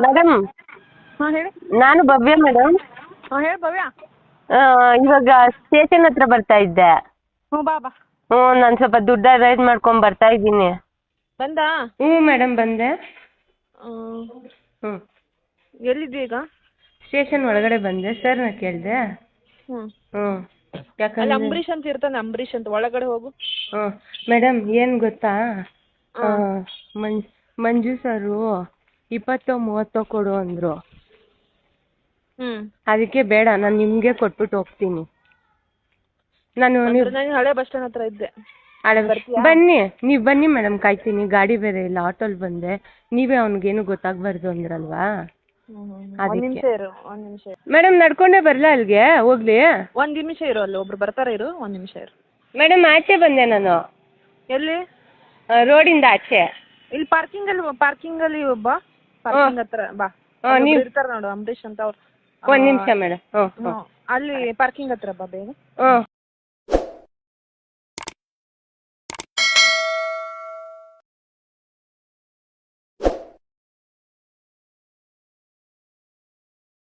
Madam ಹಾಂ ಹೇಳಿ. ನಾನು ಭವ್ಯ ಮೇಡಮ್ ಹಾಂ ಹೇಳಿ ಭವ್ಯ. ಇವಾಗ ಸ್ಟೇಷನ್ ಹತ್ರ ಬರ್ತಾ ಇದ್ದೆ. ಹ್ಞೂ ಬಾ ಬಾ. ಹ್ಞೂ ನಾನು ಸ್ವಲ್ಪ ದುಡ್ಡ ಅರೇಂಜ್ ಮಾಡ್ಕೊಂಡು ಬರ್ತಾ ಇದ್ದೀನಿ. ಬಂದಾ? ಹ್ಞೂ ಮೇಡಮ್ ಬಂದೆ. ಹ್ಮ್. ಹ್ಞೂ. ಎಲ್ಲಿದ್ದಿ ಈಗ? ಸ್ಟೇಷನ್ ಒಳಗಡೆ ಬಂದೆ ಸರ್ನ ಕೇಳಿದೆ. ಹ್ಞೂ ಹ್ಞೂ. ಅಲ್ಲಿ ಯಾಕಂದ್ರೆ ಅಂಬರೀಷ್ ಅಂತ ಇರ್ತಾನೆ ಅಂಬರೀಷ್ ಅಂತ. ಒಳಗಡೆ ಹೋಗು. ಮೇಡಮ್ ಏನು ಗೊತ್ತಾ? ಆ, ಮಂ ಮಂಜು ಸರು. ಇಪ್ಪತ್ತೋ ಮೂವತ್ತೋ ಕೊಡು ಅಂದ್ರು. ಅದಕ್ಕೆ ಬೇಡ ನಾನು ನಿಮ್ಗೆ ಕೊಟ್ಬಿಟ್ಟು ಹೋಗ್ತೀನಿ. ನಾನು ನೀವು ನಾನು ಹಳೆ ಬಸ್ ಸ್ಟ್ಯಾಂಡ್ ಹತ್ರ ಇದ್ದೆ. ಬನ್ನಿ ನೀವ್ ಬನ್ನಿ ಮೇಡಮ್ ಕಾಯ್ತೀನಿ ಗಾಡಿ ಬೇರೆ ಇಲ್ಲ ಆಟೋಲ್ ಬಂದೆ. ನೀವೇ ಅವ್ನಿಗೇನು ಗೊತ್ತಾಗ್ಬಾರ್ದು ಅಂದ್ರಲ್ವಾ? ಒಂದು. ನಿಮಿಷ ಇರು ಒಂದು ನಿಮಿಷ ಇರು. ಮೇಡಮ್ ನಡ್ಕೊಂಡೇ ಬರ್ಲ ಅಲ್ಲಿಗೆ? ಹೋಗ್ಲಿ. ಒಂದ್ ನಿಮಿಷ ಇರು ಅಲ್ಲಿ ಒಬ್ರು ಬರ್ತಾರೆ ಇರು ಒಂದ್ ನಿಮಿಷ ಇರು. ಮೇಡಮ್ ಆಚೆ ಬಂದೆ ನಾನು. ಎಲ್ಲಿ? ಆ, ರೋಡಿಂದ ಆಚೆ. ಇಲ್ಲಿ ಪಾರ್ಕಿಂಗ್ ಅಲ್ಲಿ ಪಾರ್ಕಿಂಗ್ ಅಲ್ಲಿ ಬಾ ಪಾರ್ಕಿಂಗ್ ಹತ್ರ ಬಾ. ನೀವ್- ಇರ್ತಾರೆ ನೋಡು ಅಂಬರೀಷ್ ಅಂತ ಅವ್ರು. ಒಂದು ನಿಮಿಷ ಮೇಡಮ್. ಹ್ಞೂ ಹ್ಞೂ ಹ್ಞೂ ಅಲ್ಲಿ ಪಾರ್ಕಿಂಗ್ ಹತ್ರ ಬಾ ಬೇಗ. ಹ್ಞೂ